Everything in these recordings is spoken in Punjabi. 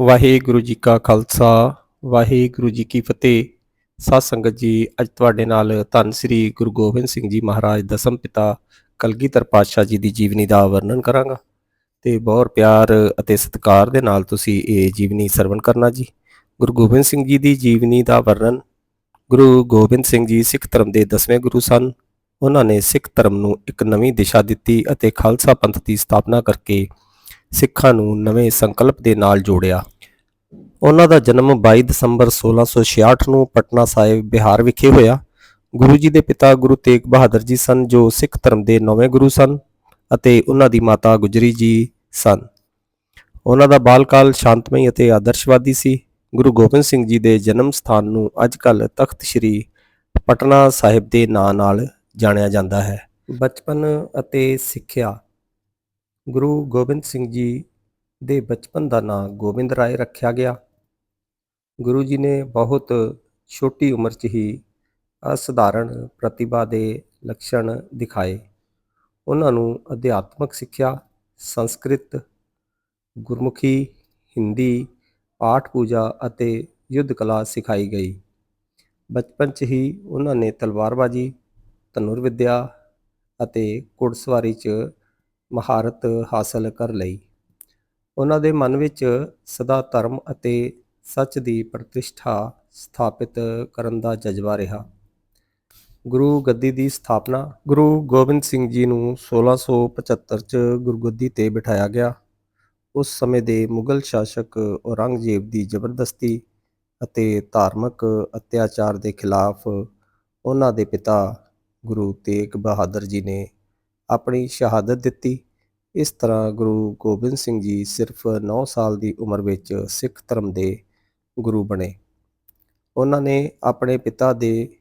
ਵਾਹਿਗੁਰੂ ਜੀ ਕਾ ਖਾਲਸਾ, ਵਾਹਿਗੁਰੂ ਜੀ ਕੀ ਫਤਿਹ। ਸਾਧ ਸੰਗਤ ਜੀ, ਅੱਜ ਤੁਹਾਡੇ ਨਾਲ ਧੰਨ ਸ੍ਰੀ ਗੁਰੂ ਗੋਬਿੰਦ ਸਿੰਘ ਜੀ ਮਹਾਰਾਜ ਦਸਮ ਪਿਤਾ ਕਲਗੀਧਰ ਪਾਤਸ਼ਾਹ ਜੀ ਦੀ ਜੀਵਨੀ ਦਾ ਵਰਣਨ ਕਰਾਂਗਾ। ਤੇ ਬਹੁਤ ਪਿਆਰ ਅਤੇ ਸਤਿਕਾਰ ਦੇ ਨਾਲ ਤੁਸੀਂ ਇਹ ਜੀਵਨੀ ਸਰਵਣ ਕਰਨਾ ਜੀ। ਗੁਰੂ ਗੋਬਿੰਦ ਸਿੰਘ ਜੀ ਦੀ ਜੀਵਨੀ ਦਾ ਵਰਣਨ, ਗੁਰੂ ਗੋਬਿੰਦ ਸਿੰਘ ਜੀ ਸਿੱਖ ਧਰਮ ਦੇ ਦਸਵੇਂ ਗੁਰੂ ਸਨ। ਉਹਨਾਂ ਨੇ ਸਿੱਖ ਧਰਮ ਨੂੰ ਇੱਕ ਨਵੀਂ ਦਿਸ਼ਾ ਦਿੱਤੀ ਅਤੇ ਖਾਲਸਾ ਪੰਥ ਦੀ ਸਥਾਪਨਾ ਕਰਕੇ ਸਿੱਖਾਂ ਨੂੰ ਨਵੇਂ ਸੰਕਲਪ ਦੇ ਨਾਲ ਜੋੜਿਆ। ਉਹਨਾਂ ਦਾ ਜਨਮ 22 ਦਸੰਬਰ 1666 ਨੂੰ ਪਟਨਾ ਸਾਹਿਬ, ਬਿਹਾਰ ਵਿਖੇ ਹੋਇਆ। ਗੁਰੂ ਜੀ ਦੇ ਪਿਤਾ ਗੁਰੂ ਤੇਗ ਬਹਾਦਰ ਜੀ ਸਨ, ਜੋ ਸਿੱਖ ਧਰਮ ਦੇ ਨੌਵੇਂ ਗੁਰੂ ਸਨ ਅਤੇ ਉਹਨਾਂ ਦੀ ਮਾਤਾ ਗੁਜਰੀ ਜੀ ਸਨ। ਉਹਨਾਂ ਦਾ ਬਾਲਕਾਲ ਸ਼ਾਂਤਮਈ ਅਤੇ ਆਦਰਸ਼ਵਾਦੀ ਸੀ। ਗੁਰੂ ਗੋਬਿੰਦ ਸਿੰਘ ਜੀ ਦੇ ਜਨਮ ਸਥਾਨ ਨੂੰ ਅੱਜਕੱਲ ਤਖਤ ਸ੍ਰੀ ਪਟਨਾ ਸਾਹਿਬ ਦੇ ਨਾਂ ਨਾਲ ਜਾਣਿਆ ਜਾਂਦਾ ਹੈ। ਬਚਪਨ ਅਤੇ ਸਿੱਖਿਆ ਗੁਰੂ ਗੋਬਿੰਦ ਸਿੰਘ ਜੀ ਦੇ ਬਚਪਨ ਦਾ ਨਾਂ ਗੋਬਿੰਦ ਰਾਏ ਰੱਖਿਆ ਗਿਆ। ਗੁਰੂ ਜੀ ਨੇ ਬਹੁਤ ਛੋਟੀ ਉਮਰ 'ਚ ਹੀ ਅਸਧਾਰਨ ਪ੍ਰਤਿਭਾ ਦੇ ਲੱਛਣ ਦਿਖਾਏ। ਉਹਨਾਂ ਨੂੰ ਅਧਿਆਤਮਕ ਸਿੱਖਿਆ, ਸੰਸਕ੍ਰਿਤ, ਗੁਰਮੁਖੀ, ਹਿੰਦੀ, ਪਾਠ ਪੂਜਾ ਅਤੇ ਯੁੱਧ ਕਲਾ ਸਿਖਾਈ ਗਈ। ਬਚਪਨ 'ਚ ਹੀ ਉਹਨਾਂ ਨੇ ਤਲਵਾਰਬਾਜ਼ੀ, ਧਨੁਰ ਵਿੱਦਿਆ ਅਤੇ ਘੋੜਸਵਾਰੀ 'ਚ ਮਹਾਰਤ ਹਾਸਲ ਕਰ ਲਈ। ਉਹਨਾਂ ਦੇ ਮਨ ਵਿੱਚ ਸਦਾ ਧਰਮ ਅਤੇ ਸੱਚ ਦੀ ਪ੍ਰਤਿਸ਼ਠਾ ਸਥਾਪਿਤ ਕਰਨ ਦਾ ਜਜ਼ਬਾ ਰਿਹਾ। ਗੁਰੂ ਗੱਦੀ ਦੀ ਸਥਾਪਨਾ, ਗੁਰੂ ਗੋਬਿੰਦ ਸਿੰਘ ਜੀ ਨੂੰ 1675 ਚ ਗੁਰਗੱਦੀ ਤੇ ਬਿਠਾਇਆ ਗਿਆ। ਉਸ ਸਮੇਂ ਦੇ ਮੁਗਲ ਸ਼ਾਸਕ ਔਰੰਗਜ਼ੇਬ ਦੀ ਜ਼ਬਰਦਸਤੀ ਅਤੇ ਧਾਰਮਿਕ ਅਤਿਆਚਾਰ ਦੇ ਖਿਲਾਫ ਉਹਨਾਂ ਦੇ ਪਿਤਾ ਗੁਰੂ ਤੇਗ ਬਹਾਦਰ ਜੀ ਨੇ ਆਪਣੀ ਸ਼ਹਾਦਤ ਦਿੱਤੀ। ਇਸ ਤਰ੍ਹਾਂ ਗੁਰੂ ਗੋਬਿੰਦ ਸਿੰਘ ਜੀ ਸਿਰਫ 9 ਸਾਲ ਦੀ ਉਮਰ ਵਿੱਚ ਸਿੱਖ ਧਰਮ ਦੇ ਗੁਰੂ ਬਣੇ। ਉਹਨਾਂ ਨੇ ਆਪਣੇ ਪਿਤਾ ਦੇ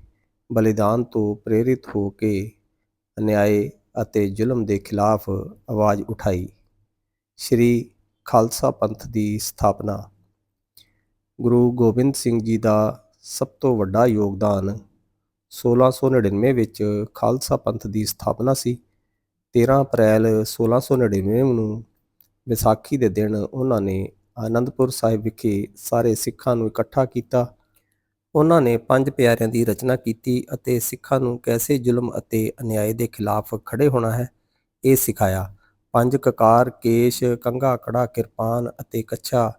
ਬਲੀਦਾਨ ਤੋਂ ਪ੍ਰੇਰਿਤ ਹੋ ਕੇ ਅਨਿਆਏ ਅਤੇ ਜ਼ੁਲਮ ਦੇ ਖਿਲਾਫ ਆਵਾਜ਼ ਉਠਾਈ। ਸ੍ਰੀ ਖਾਲਸਾ ਪੰਥ ਦੀ ਸਥਾਪਨਾ। ਗੁਰੂ ਗੋਬਿੰਦ ਸਿੰਘ ਜੀ ਦਾ ਸਭ ਤੋਂ ਵੱਡਾ ਯੋਗਦਾਨ 1699 ਵਿੱਚ ਖਾਲਸਾ ਪੰਥ ਦੀ ਸਥਾਪਨਾ ਸੀ। 13 ਅਪ੍ਰੈਲ 1699 ਨੂੰ ਵਿਸਾਖੀ ਦੇ ਦਿਨ ਉਹਨਾਂ ਨੇ ਆਨੰਦਪੁਰ ਸਾਹਿਬ ਵਿਖੇ ਸਾਰੇ ਸਿੱਖਾਂ ਨੂੰ ਇਕੱਠਾ ਕੀਤਾ। ਉਹਨਾਂ ਨੇ ਪੰਜ ਪਿਆਰਿਆਂ ਦੀ ਰਚਨਾ ਕੀਤੀ ਅਤੇ ਸਿੱਖਾਂ ਨੂੰ ਕੈਸੇ ਜ਼ੁਲਮ ਅਤੇ ਅਨਿਆਏ ਦੇ ਖਿਲਾਫ ਖੜੇ ਹੋਣਾ ਹੈ, ਇਹ ਸਿਖਾਇਆ। ਪੰਜ ਕਕਾਰ, ਕੇਸ਼, ਕੰਘਾ, ਕੜਾ, ਕਿਰਪਾਨ ਅਤੇ ਕੱਛਾ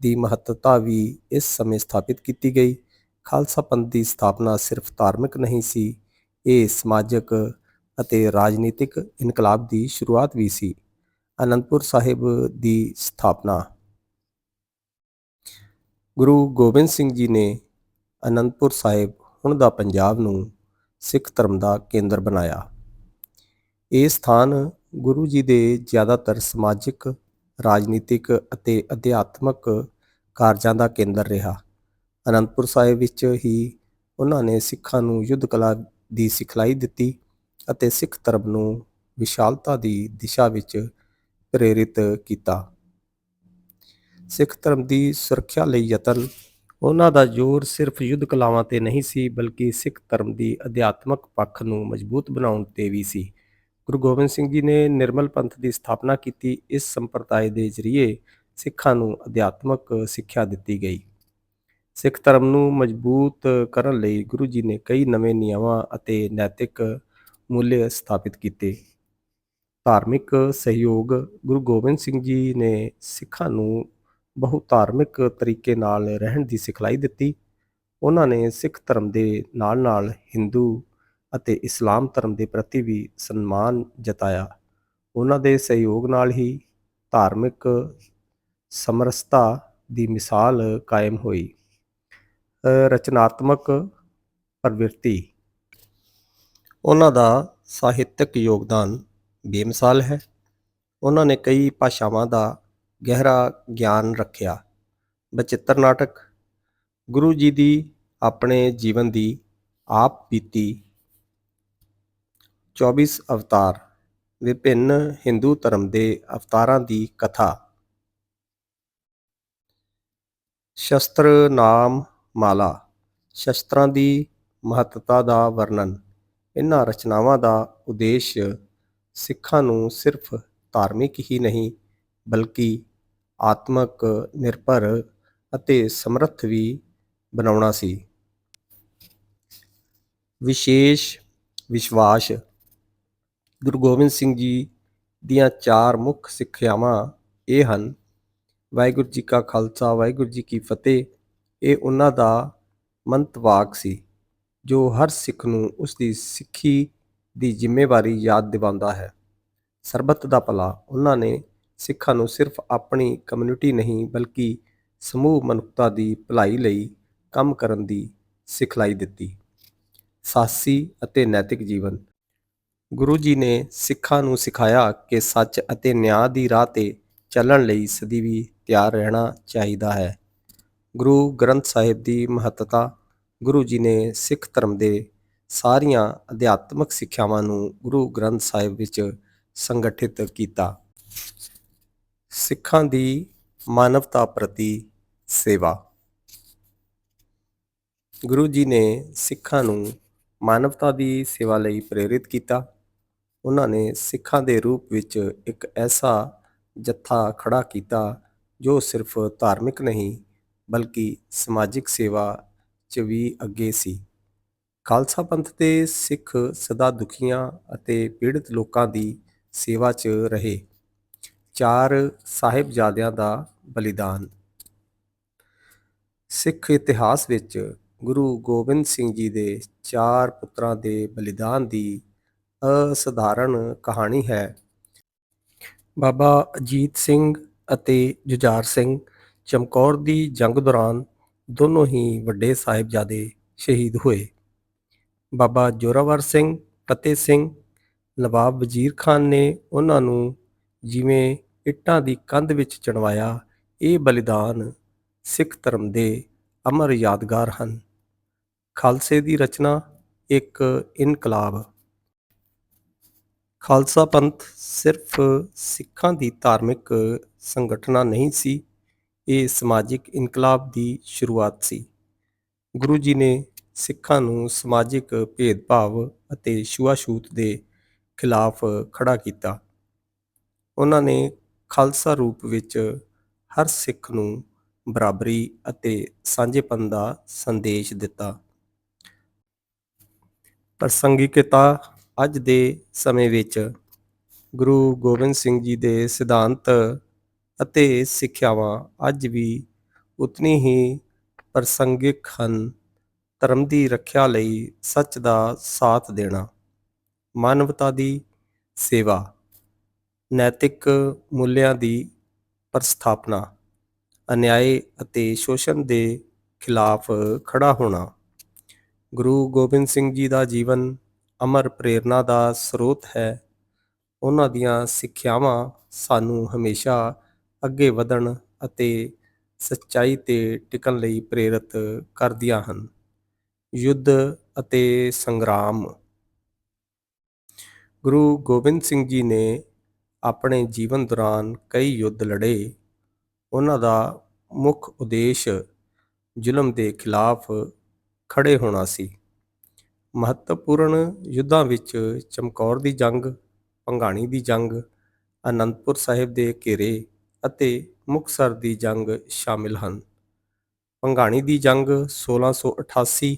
ਦੀ ਮਹੱਤਤਾ ਵੀ ਇਸ ਸਮੇਂ ਸਥਾਪਿਤ ਕੀਤੀ ਗਈ। ਖਾਲਸਾ ਪੰਥ ਦੀ ਸਥਾਪਨਾ ਸਿਰਫ ਧਾਰਮਿਕ ਨਹੀਂ ਸੀ, ਇਹ ਸਮਾਜਿਕ ਅਤੇ ਰਾਜਨੀਤਿਕ ਇਨਕਲਾਬ ਦੀ ਸ਼ੁਰੂਆਤ ਵੀ ਸੀ। ਅਨੰਦਪੁਰ ਸਾਹਿਬ ਦੀ ਸਥਾਪਨਾ। ਗੁਰੂ ਗੋਬਿੰਦ ਸਿੰਘ ਜੀ ਨੇ ਅਨੰਦਪੁਰ ਸਾਹਿਬ, ਹੁਣ ਦਾ ਪੰਜਾਬ ਨੂੰ ਸਿੱਖ ਧਰਮ ਦਾ ਕੇਂਦਰ ਬਣਾਇਆ। ਇਹ ਸਥਾਨ ਗੁਰੂ ਜੀ ਦੇ ਜ਼ਿਆਦਾਤਰ ਸਮਾਜਿਕ, ਰਾਜਨੀਤਿਕ ਅਤੇ ਅਧਿਆਤਮਕ ਕਾਰਜਾਂ ਦਾ ਕੇਂਦਰ ਰਿਹਾ। ਅਨੰਦਪੁਰ ਸਾਹਿਬ ਵਿੱਚ ਹੀ ਉਹਨਾਂ ਨੇ ਸਿੱਖਾਂ ਨੂੰ ਯੁੱਧ ਕਲਾ ਦੀ ਸਿਖਲਾਈ ਦਿੱਤੀ ਅਤੇ ਸਿੱਖ ਧਰਮ ਨੂੰ ਵਿਸ਼ਾਲਤਾ ਦੀ ਦਿਸ਼ਾ ਵਿੱਚ ਪ੍ਰੇਰਿਤ ਕੀਤਾ। ਸਿੱਖ ਧਰਮ ਦੀ ਸੁਰੱਖਿਆ ਲਈ ਯਤਨ ਉਹਨਾਂ ਦਾ ਜ਼ੋਰ ਸਿਰਫ ਯੁੱਧ ਕਲਾਵਾਂ ਤੇ ਨਹੀਂ ਸੀ, ਬਲਕਿ ਸਿੱਖ ਧਰਮ ਦੀ ਅਧਿਆਤਮਕ ਪੱਖ ਨੂੰ ਮਜ਼ਬੂਤ ਬਣਾਉਣ ਤੇ ਵੀ ਸੀ। ਗੁਰੂ ਗੋਬਿੰਦ ਸਿੰਘ ਜੀ ਨੇ ਨਿਰਮਲ ਪੰਥ ਦੀ ਸਥਾਪਨਾ ਕੀਤੀ। ਇਸ ਸੰਪਰਦਾਇ ਦੇ ਜ਼ਰੀਏ ਸਿੱਖਾਂ ਨੂੰ ਅਧਿਆਤਮਕ ਸਿੱਖਿਆ ਦਿੱਤੀ ਗਈ। ਸਿੱਖ ਧਰਮ ਨੂੰ ਮਜ਼ਬੂਤ ਕਰਨ ਲਈ ਗੁਰੂ ਜੀ ਨੇ ਕਈ ਨਵੇਂ ਨਿਯਮਾਂ ਅਤੇ ਨੈਤਿਕ ਮੁੱਲ ਸਥਾਪਿਤ ਕੀਤੇ। ਧਾਰਮਿਕ ਸਹਿਯੋਗ ਗੁਰੂ ਗੋਬਿੰਦ ਸਿੰਘ ਜੀ ਨੇ ਸਿੱਖਾਂ ਨੂੰ ਬਹੁ ਧਾਰਮਿਕ ਤਰੀਕੇ ਨਾਲ ਰਹਿਣ ਦੀ ਸਿਖਲਾਈ ਦਿੱਤੀ। ਉਹਨਾਂ ਨੇ ਸਿੱਖ ਧਰਮ ਦੇ ਨਾਲ-ਨਾਲ ਹਿੰਦੂ ਅਤੇ ਇਸਲਾਮ ਧਰਮ ਦੇ ਪ੍ਰਤੀ ਵੀ ਸਨਮਾਨ ਜਤਾਇਆ। ਉਹਨਾਂ ਦੇ ਸਹਿਯੋਗ ਨਾਲ ਹੀ ਧਾਰਮਿਕ ਸਮਰਸਤਾ ਦੀ ਮਿਸਾਲ ਕਾਇਮ ਹੋਈ। ਰਚਨਾਤਮਕ ਪ੍ਰਵਿਰਤੀ ਉਹਨਾਂ ਦਾ ਸਾਹਿਤਕ ਯੋਗਦਾਨ ਬੇਮਿਸਾਲ ਹੈ। ਉਹਨਾਂ ਨੇ ਕਈ ਭਾਸ਼ਾਵਾਂ ਦਾ ਗਹਿਰਾ ਗਿਆਨ ਰੱਖਿਆ। ਬਚਿੱਤਰ ਨਾਟਕ, ਗੁਰੂ ਜੀ ਦੀ ਆਪਣੇ ਜੀਵਨ ਦੀ ਆਪ ਬੀਤੀ 24 ਅਵਤਾਰ, ਵਿਭਿੰਨ ਹਿੰਦੂ ਧਰਮ ਦੇ ਅਵਤਾਰਾਂ ਦੀ ਕਥਾ। ਸ਼ਸਤਰ ਨਾਮ ਮਾਲਾ, ਸ਼ਸਤਰਾਂ ਦੀ ਮਹੱਤਤਾ ਦਾ ਵਰਣਨ। ਇਹਨਾਂ ਰਚਨਾਵਾਂ ਦਾ ਉਦੇਸ਼ ਸਿੱਖਾਂ ਨੂੰ ਸਿਰਫ ਧਾਰਮਿਕ ਹੀ ਨਹੀਂ, ਬਲਕਿ ਆਤਮਕ ਨਿਰਭਰ ਅਤੇ ਸਮਰੱਥ ਵੀ ਬਣਾਉਣਾ ਸੀ। ਵਿਸ਼ੇਸ਼ ਵਿਸ਼ਵਾਸ। ਗੁਰੂ ਗੋਬਿੰਦ ਸਿੰਘ ਜੀ ਦੀਆਂ ਚਾਰ ਮੁੱਖ ਸਿੱਖਿਆਵਾਂ ਇਹ ਹਨ, ਵਾਹਿਗੁਰੂ ਜੀ ਕਾ ਖਾਲਸਾ, ਵਾਹਿਗੁਰੂ ਜੀ ਕੀ ਫਤਿਹ, ਇਹ ਉਹਨਾਂ ਦਾ ਮੰਤਵਾਕ ਸੀ। ਜੋ ਹਰ ਸਿੱਖ ਨੂੰ ਉਸ ਦੀ ਸਿੱਖੀ ਦੀ ਜ਼ਿੰਮੇਵਾਰੀ ਯਾਦ ਦਿਵਾਉਂਦਾ ਹੈ। ਸਰਬੱਤ ਦਾ ਭਲਾ ਉਹਨਾਂ ਨੇ ਸਿੱਖਾਂ ਨੂੰ ਸਿਰਫ ਆਪਣੀ ਕਮਿਊਨਿਟੀ ਨਹੀਂ ਬਲਕਿ ਸਮੂਹ ਮਨੁੱਖਤਾ ਦੀ ਭਲਾਈ ਲਈ ਕੰਮ ਕਰਨ ਦੀ ਸਿਖਲਾਈ ਦਿੱਤੀ। ਸਾਹਸੀ ਅਤੇ ਨੈਤਿਕ ਜੀਵਨ। ਗੁਰੂ ਜੀ ਨੇ ਸਿੱਖਾਂ ਨੂੰ ਸਿਖਾਇਆ ਕਿ ਸੱਚ ਅਤੇ ਨਿਆਂ ਦੀ ਰਾਹ ਤੇ ਚੱਲਣ ਲਈ ਸਦੀਵੀ ਤਿਆਰ ਰਹਿਣਾ ਚਾਹੀਦਾ ਹੈ। ਗੁਰੂ ਗ੍ਰੰਥ ਸਾਹਿਬ ਦੀ ਮਹੱਤਤਾ ਗੁਰੂ ਜੀ ਨੇ ਸਿੱਖ ਧਰਮ ਦੇ ਸਾਰੀਆਂ ਅਧਿਆਤਮਕ ਸਿੱਖਿਆਵਾਂ ਨੂੰ ਗੁਰੂ ਗ੍ਰੰਥ ਸਾਹਿਬ ਵਿੱਚ ਸੰਗਠਿਤ ਕੀਤਾ। ਸਿੱਖਾਂ ਦੀ ਮਾਨਵਤਾ ਪ੍ਰਤੀ ਸੇਵਾ। ਗੁਰੂ ਜੀ ਨੇ ਸਿੱਖਾਂ ਨੂੰ ਮਾਨਵਤਾ ਦੀ ਸੇਵਾ ਲਈ ਪ੍ਰੇਰਿਤ ਕੀਤਾ। ਉਹਨਾਂ ਨੇ ਸਿੱਖਾਂ ਦੇ ਰੂਪ ਵਿੱਚ ਇੱਕ ਐਸਾ ਜੱਥਾ ਖੜਾ ਕੀਤਾ ਜੋ ਸਿਰਫ ਧਾਰਮਿਕ ਨਹੀਂ, ਬਲਕਿ ਸਮਾਜਿਕ ਸੇਵਾ 'ਚ ਵੀ ਅੱਗੇ ਸੀ। ਖਾਲਸਾ ਪੰਥ ਦੇ ਸਿੱਖ ਸਦਾ ਦੁਖੀਆਂ ਅਤੇ ਪੀੜਤ ਲੋਕਾਂ ਦੀ ਸੇਵਾ 'ਚ ਰਹੇ। ਚਾਰ ਸਾਹਿਬਜ਼ਾਦਿਆਂ ਦਾ ਬਲੀਦਾਨ। ਸਿੱਖ ਇਤਿਹਾਸ ਵਿੱਚ ਗੁਰੂ ਗੋਬਿੰਦ ਸਿੰਘ ਜੀ ਦੇ ਚਾਰ ਪੁੱਤਰਾਂ ਦੇ ਬਲੀਦਾਨ ਦੀ ਅਸਧਾਰਨ ਕਹਾਣੀ ਹੈ। ਬਾਬਾ ਅਜੀਤ ਸਿੰਘ ਅਤੇ ਜੁਝਾਰ ਸਿੰਘ ਚਮਕੌਰ ਦੀ ਜੰਗ ਦੌਰਾਨ ਦੋਨੋਂ ਹੀ ਵੱਡੇ ਸਾਹਿਬਜ਼ਾਦੇ ਸ਼ਹੀਦ ਹੋਏ। ਬਾਬਾ ਜੋਰਾਵਰ ਸਿੰਘ, ਫਤਿਹ ਸਿੰਘ, ਨਵਾਬ ਵਜ਼ੀਰ ਖਾਨ ਨੇ ਉਹਨਾਂ ਨੂੰ ਜਿਵੇਂ ਇੱਟਾਂ ਦੀ ਕੰਧ ਵਿੱਚ ਚਣਵਾਇਆ, ਇਹ ਬਲੀਦਾਨ ਸਿੱਖ ਧਰਮ ਦੇ ਅਮਰ ਯਾਦਗਾਰ ਹਨ। ਖਾਲਸੇ ਦੀ ਰਚਨਾ, ਇੱਕ ਇਨਕਲਾਬ। ਖਾਲਸਾ ਪੰਥ ਸਿਰਫ ਸਿੱਖਾਂ ਦੀ ਧਾਰਮਿਕ ਸੰਗਠਨਾ ਨਹੀਂ ਸੀ ਇਹ ਸਮਾਜਿਕ ਇਨਕਲਾਬ ਦੀ ਸ਼ੁਰੂਆਤ ਸੀ। ਗੁਰੂ ਜੀ ਨੇ ਸਿੱਖਾਂ ਨੂੰ ਸਮਾਜਿਕ ਭੇਦਭਾਵ ਅਤੇ ਛੂਆ-ਛੂਤ ਦੇ ਖਿਲਾਫ ਖੜਾ ਕੀਤਾ। ਉਹਨਾਂ ਨੇ ਖਾਲਸਾ ਰੂਪ ਵਿੱਚ ਹਰ ਸਿੱਖ ਨੂੰ ਬਰਾਬਰੀ ਅਤੇ ਸਾਂਝੇਪਨ ਦਾ ਸੰਦੇਸ਼ ਦਿੱਤਾ। ਪ੍ਰਸੰਗਿਕਤਾ ਅੱਜ ਦੇ ਸਮੇਂ ਵਿੱਚ ਗੁਰੂ ਗੋਬਿੰਦ ਸਿੰਘ ਜੀ ਦੇ ਸਿਧਾਂਤ ਅਤੇ ਸਿੱਖਿਆਵਾਂ ਅੱਜ ਵੀ ਉਤਨੀ ਹੀ ਪ੍ਰਸੰਗਿਕ ਹਨ, ਧਰਮ ਦੀ ਰੱਖਿਆ ਲਈ ਸੱਚ ਦਾ ਸਾਥ ਦੇਣਾ। ਮਾਨਵਤਾ ਦੀ ਸੇਵਾ, ਨੈਤਿਕ ਮੁੱਲਿਆਂ ਦੀ ਪ੍ਰਸਥਾਪਨਾ, ਅਨਿਆਏ ਅਤੇ ਸ਼ੋਸ਼ਣ ਦੇ ਖਿਲਾਫ ਖੜਾ ਹੋਣਾ। ਗੁਰੂ ਗੋਬਿੰਦ ਸਿੰਘ ਜੀ ਦਾ ਜੀਵਨ ਅਮਰ ਪ੍ਰੇਰਣਾ ਦਾ ਸਰੋਤ ਹੈ। ਉਹਨਾਂ ਦੀਆਂ ਸਿੱਖਿਆਵਾਂ ਸਾਨੂੰ ਹਮੇਸ਼ਾ ਅੱਗੇ ਵਧਣ ਅਤੇ ਸੱਚਾਈ ਤੇ ਟਿਕਣ ਲਈ ਪ੍ਰੇਰਿਤ ਕਰਦੀਆਂ ਹਨ। ਯੁੱਧ ਅਤੇ ਸੰਗਰਾਮ। ਗੁਰੂ ਗੋਬਿੰਦ ਸਿੰਘ ਜੀ ਨੇ ਆਪਣੇ ਜੀਵਨ ਦੌਰਾਨ ਕਈ ਯੁੱਧ ਲੜੇ। ਉਹਨਾਂ ਦਾ ਮੁੱਖ ਉਦੇਸ਼ ਜ਼ੁਲਮ ਦੇ ਖਿਲਾਫ ਖੜੇ ਹੋਣਾ ਸੀ। ਮਹੱਤਵਪੂਰਨ ਯੁੱਧਾਂ ਵਿੱਚ ਚਮਕੌਰ ਦੀ ਜੰਗ, ਭੰਗਾਣੀ ਦੀ ਜੰਗ, ਅਨੰਦਪੁਰ ਸਾਹਿਬ ਦੇ ਘੇਰੇ ਅਤੇ ਮੁਕਤਸਰ ਦੀ ਜੰਗ ਸ਼ਾਮਿਲ ਹਨ। ਭੰਗਾਣੀ ਦੀ ਜੰਗ 1688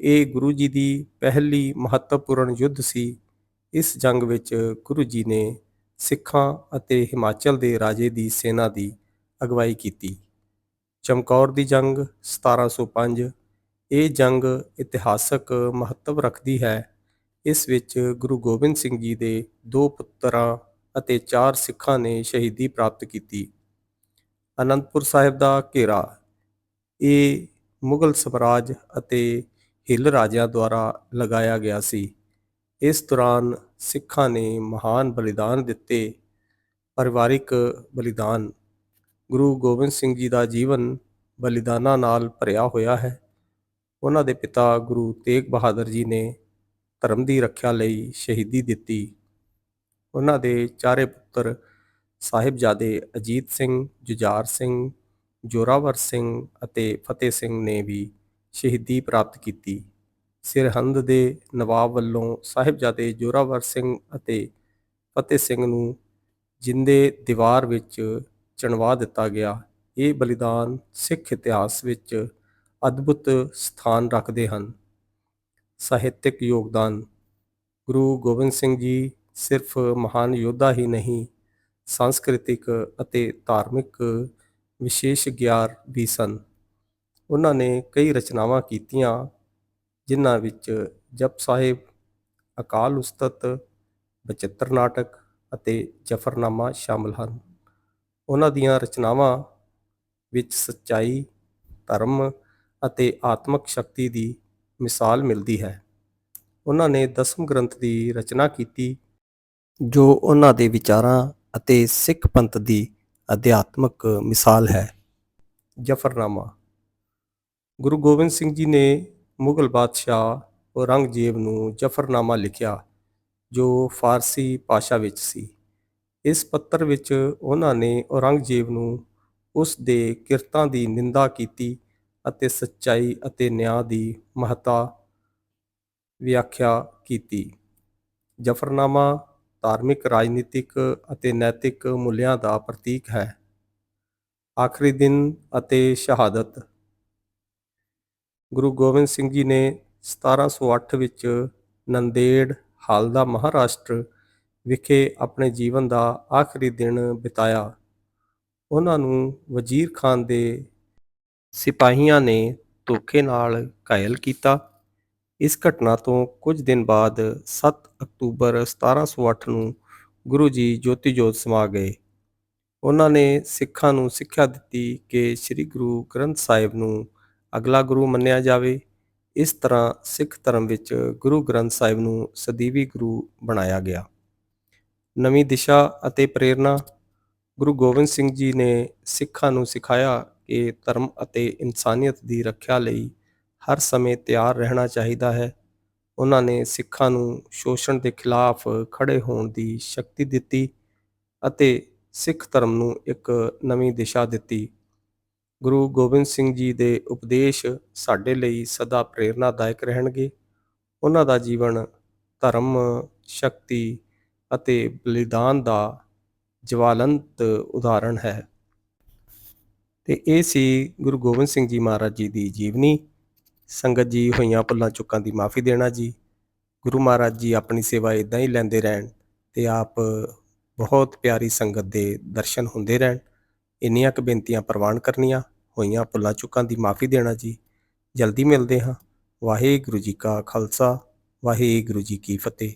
ਇਹ ਗੁਰੂ ਜੀ ਦੀ ਪਹਿਲੀ ਮਹੱਤਵਪੂਰਨ ਯੁੱਧ ਸੀ। ਇਸ ਜੰਗ ਵਿੱਚ ਗੁਰੂ ਜੀ ਨੇ ਸਿੱਖਾਂ ਅਤੇ ਹਿਮਾਚਲ ਦੇ ਰਾਜੇ ਦੀ ਸੈਨਾ ਦੀ ਅਗਵਾਈ ਕੀਤੀ। ਚਮਕੌਰ ਦੀ ਜੰਗ 1705 ਇਹ ਜੰਗ ਇਤਿਹਾਸਕ ਮਹੱਤਵ ਰੱਖਦੀ ਹੈ। ਇਸ ਵਿੱਚ ਗੁਰੂ ਗੋਬਿੰਦ ਸਿੰਘ ਜੀ ਦੇ ਦੋ ਪੁੱਤਰਾਂ ਅਤੇ ਚਾਰ ਸਿੱਖਾਂ ਨੇ ਸ਼ਹੀਦੀ ਪ੍ਰਾਪਤ ਕੀਤੀ। ਅਨੰਦਪੁਰ ਸਾਹਿਬ ਦਾ ਘੇਰਾ, ਇਹ ਮੁਗਲ ਸਮਰਾਜ ਅਤੇ ਹਿੱਲ ਰਾਜਿਆਂ ਦੁਆਰਾ ਲਗਾਇਆ ਗਿਆ ਸੀ। ਇਸ ਦੌਰਾਨ ਸਿੱਖਾਂ ਨੇ ਮਹਾਨ ਬਲੀਦਾਨ ਦਿੱਤੇ, ਪਰਿਵਾਰਿਕ ਬਲੀਦਾਨ। ਗੁਰੂ ਗੋਬਿੰਦ ਸਿੰਘ ਜੀ ਦਾ ਜੀਵਨ ਬਲੀਦਾਨਾਂ ਨਾਲ ਭਰਿਆ ਹੋਇਆ ਹੈ। ਉਹਨਾਂ ਦੇ ਪਿਤਾ ਗੁਰੂ ਤੇਗ ਬਹਾਦਰ ਜੀ ਨੇ ਧਰਮ ਦੀ ਰੱਖਿਆ ਲਈ ਸ਼ਹੀਦੀ ਦਿੱਤੀ। ਉਹਨਾਂ ਦੇ ਚਾਰੇ ਪੁੱਤਰ ਸਾਹਿਬਜ਼ਾਦੇ ਅਜੀਤ ਸਿੰਘ, ਜੁਝਾਰ ਸਿੰਘ, ਜੋਰਾਵਰ ਸਿੰਘ ਅਤੇ ਫਤਿਹ ਸਿੰਘ ਨੇ ਵੀ ਸ਼ਹੀਦੀ ਪ੍ਰਾਪਤ ਕੀਤੀ। ਸਿਰਹੰਦ ਦੇ ਨਵਾਬ ਵੱਲੋਂ ਸਾਹਿਬਜ਼ਾਦੇ ਜੋਰਾਵਰ ਸਿੰਘ ਅਤੇ ਫਤਿਹ ਸਿੰਘ ਨੂੰ ਜਿੰਦੇ ਦੀਵਾਰ ਵਿੱਚ ਚਿਣਵਾ ਦਿੱਤਾ ਗਿਆ। ਇਹ ਬਲੀਦਾਨ ਸਿੱਖ ਇਤਿਹਾਸ ਵਿੱਚ ਅਦਭੁਤ ਸਥਾਨ ਰੱਖਦੇ ਹਨ। ਸਾਹਿਤਿਕ ਯੋਗਦਾਨ ਗੁਰੂ ਗੋਬਿੰਦ ਸਿੰਘ ਜੀ ਸਿਰਫ ਮਹਾਨ ਯੋਧਾ ਹੀ ਨਹੀਂ, ਸੰਸਕ੍ਰਿਤਿਕ ਅਤੇ ਧਾਰਮਿਕ ਵਿਸ਼ੇਸ਼ ਗਿਆਰ ਵੀ ਸਨ। ਉਹਨਾਂ ਨੇ ਕਈ ਰਚਨਾਵਾਂ ਕੀਤੀਆਂ, ਜਿਨ੍ਹਾਂ ਵਿੱਚ ਜਪ ਸਾਹਿਬ, ਅਕਾਲ ਉਸਤਤ, ਬਚਿੱਤਰ ਨਾਟਕ ਅਤੇ ਜਫਰਨਾਮਾ ਸ਼ਾਮਲ ਹਨ। ਉਹਨਾਂ ਦੀਆਂ ਰਚਨਾਵਾਂ ਵਿੱਚ ਸੱਚਾਈ, ਧਰਮ ਅਤੇ ਆਤਮਿਕ ਸ਼ਕਤੀ ਦੀ ਮਿਸਾਲ ਮਿਲਦੀ ਹੈ। ਉਹਨਾਂ ਨੇ ਦਸਮ ਗ੍ਰੰਥ ਦੀ ਰਚਨਾ ਕੀਤੀ ਜੋ ਉਹਨਾਂ ਦੇ ਵਿਚਾਰਾਂ ਅਤੇ ਸਿੱਖ ਪੰਥ ਦੀ ਅਧਿਆਤਮਕ ਮਿਸਾਲ ਹੈ। ਜਫਰਨਾਮਾ। ਗੁਰੂ ਗੋਬਿੰਦ ਸਿੰਘ ਜੀ ਨੇ ਮੁਗਲ ਬਾਦਸ਼ਾਹ ਔਰੰਗਜ਼ੇਬ ਨੂੰ ਜਫਰਨਾਮਾ ਲਿਖਿਆ, ਜੋ ਫਾਰਸੀ ਭਾਸ਼ਾ ਵਿੱਚ ਸੀ। ਇਸ ਪੱਤਰ ਵਿੱਚ ਉਹਨਾਂ ਨੇ ਔਰੰਗਜ਼ੇਬ ਨੂੰ ਉਸ ਦੇ ਕਿਰਤਾਂ ਦੀ ਨਿੰਦਾ ਕੀਤੀ ਅਤੇ ਸੱਚਾਈ ਅਤੇ ਨਿਆਂ ਦੀ ਮਹੱਤਤਾ ਵਿਆਖਿਆ ਕੀਤੀ। ਜਫਰਨਾਮਾ ਧਾਰਮਿਕ, ਰਾਜਨੀਤਿਕ ਅਤੇ ਨੈਤਿਕ ਮੁੱਲਿਆਂ ਦਾ ਪ੍ਰਤੀਕ ਹੈ। ਆਖਰੀ ਦਿਨ ਅਤੇ ਸ਼ਹਾਦਤ। ਗੁਰੂ ਗੋਬਿੰਦ ਸਿੰਘ ਜੀ ਨੇ 1708 ਵਿੱਚ ਨੰਦੇੜ ਹਾਲ ਦਾ ਮਹਾਰਾਸ਼ਟਰ ਵਿਖੇ ਆਪਣੇ ਜੀਵਨ ਦਾ ਆਖਰੀ ਦਿਨ ਬਿਤਾਇਆ। ਉਹਨਾਂ ਨੂੰ ਵਜ਼ੀਰ ਖਾਨ ਦੇ ਸਿਪਾਹੀਆਂ ਨੇ ਧੋਖੇ ਨਾਲ ਘਾਇਲ ਕੀਤਾ। ਇਸ ਘਟਨਾ ਤੋਂ ਕੁਝ ਦਿਨ ਬਾਅਦ 7 ਅਕਤੂਬਰ 1708 ਨੂੰ ਗੁਰੂ ਜੀ ਜੋਤੀ ਜੋਤ ਸਮਾ ਗਏ। ਉਹਨਾਂ ਨੇ ਸਿੱਖਾਂ ਨੂੰ ਸਿੱਖਿਆ ਦਿੱਤੀ ਕਿ ਸ੍ਰੀ ਗੁਰੂ ਗ੍ਰੰਥ ਸਾਹਿਬ ਨੂੰ ਅਗਲਾ ਗੁਰੂ ਮੰਨਿਆ ਜਾਵੇ। ਇਸ ਤਰ੍ਹਾਂ ਸਿੱਖ ਧਰਮ ਵਿੱਚ ਗੁਰੂ ਗ੍ਰੰਥ ਸਾਹਿਬ ਨੂੰ ਸਦੀਵੀ ਗੁਰੂ ਬਣਾਇਆ ਗਿਆ। ਨਵੀਂ ਦਿਸ਼ਾ ਅਤੇ ਪ੍ਰੇਰਣਾ, ਗੁਰੂ ਗੋਬਿੰਦ ਸਿੰਘ ਜੀ ਨੇ ਸਿੱਖਾਂ ਨੂੰ ਸਿਖਾਇਆ ਕਿ ਧਰਮ ਅਤੇ ਇਨਸਾਨੀਅਤ ਦੀ ਰੱਖਿਆ ਲਈ ਹਰ ਸਮੇਂ ਤਿਆਰ ਰਹਿਣਾ ਚਾਹੀਦਾ ਹੈ। ਉਹਨਾਂ ਨੇ ਸਿੱਖਾਂ ਨੂੰ ਸ਼ੋਸ਼ਣ ਦੇ ਖਿਲਾਫ ਖੜੇ ਹੋਣ ਦੀ ਸ਼ਕਤੀ ਦਿੱਤੀ ਅਤੇ ਸਿੱਖ ਧਰਮ ਨੂੰ ਇੱਕ ਨਵੀਂ ਦਿਸ਼ਾ ਦਿੱਤੀ। ਗੁਰੂ ਗੋਬਿੰਦ ਸਿੰਘ ਜੀ ਦੇ ਉਪਦੇਸ਼ ਸਾਡੇ ਲਈ ਸਦਾ ਪ੍ਰੇਰਨਾਦਾਇਕ ਰਹਿਣਗੇ। ਉਹਨਾਂ ਦਾ ਜੀਵਨ ਧਰਮ, ਸ਼ਕਤੀ ਅਤੇ ਬਲੀਦਾਨ ਦਾ ਜਵਾਲੰਤ ਉਦਾਹਰਣ ਹੈ। ਤੇ ਇਹ ਸੀ ਗੁਰੂ ਗੋਬਿੰਦ ਸਿੰਘ ਜੀ ਮਹਾਰਾਜ ਜੀ ਦੀ ਜੀਵਨੀ। ਸੰਗਤ ਜੀ ਹੋਈਆਂ ਭੁੱਲਾਂ ਚੁੱਕਾਂ ਦੀ ਮਾਫੀ ਦੇਣਾ ਜੀ। ਗੁਰੂ ਮਹਾਰਾਜ ਜੀ ਆਪਣੀ ਸੇਵਾ ਇਦਾਂ ਹੀ ਲੈਂਦੇ ਰਹਿਣ ਤੇ ਆਪ ਬਹੁਤ ਪਿਆਰੀ ਸੰਗਤ ਦੇ ਦਰਸ਼ਨ ਹੁੰਦੇ ਰਹਿਣ। ਇੰਨੀਆਂ ਕੁ ਬੇਨਤੀਆਂ ਪ੍ਰਵਾਨ ਕਰਨੀਆਂ, ਹੋਈਆਂ ਭੁੱਲਾਂ ਚੁੱਕਾਂ ਦੀ ਮਾਫੀ ਦੇਣਾ ਜੀ। ਜਲਦੀ ਮਿਲਦੇ ਹਾਂ। ਵਾਹਿਗੁਰੂ ਜੀ ਕਾ ਖਾਲਸਾ, ਵਾਹਿਗੁਰੂ ਜੀ ਕੀ ਫਤਿਹ।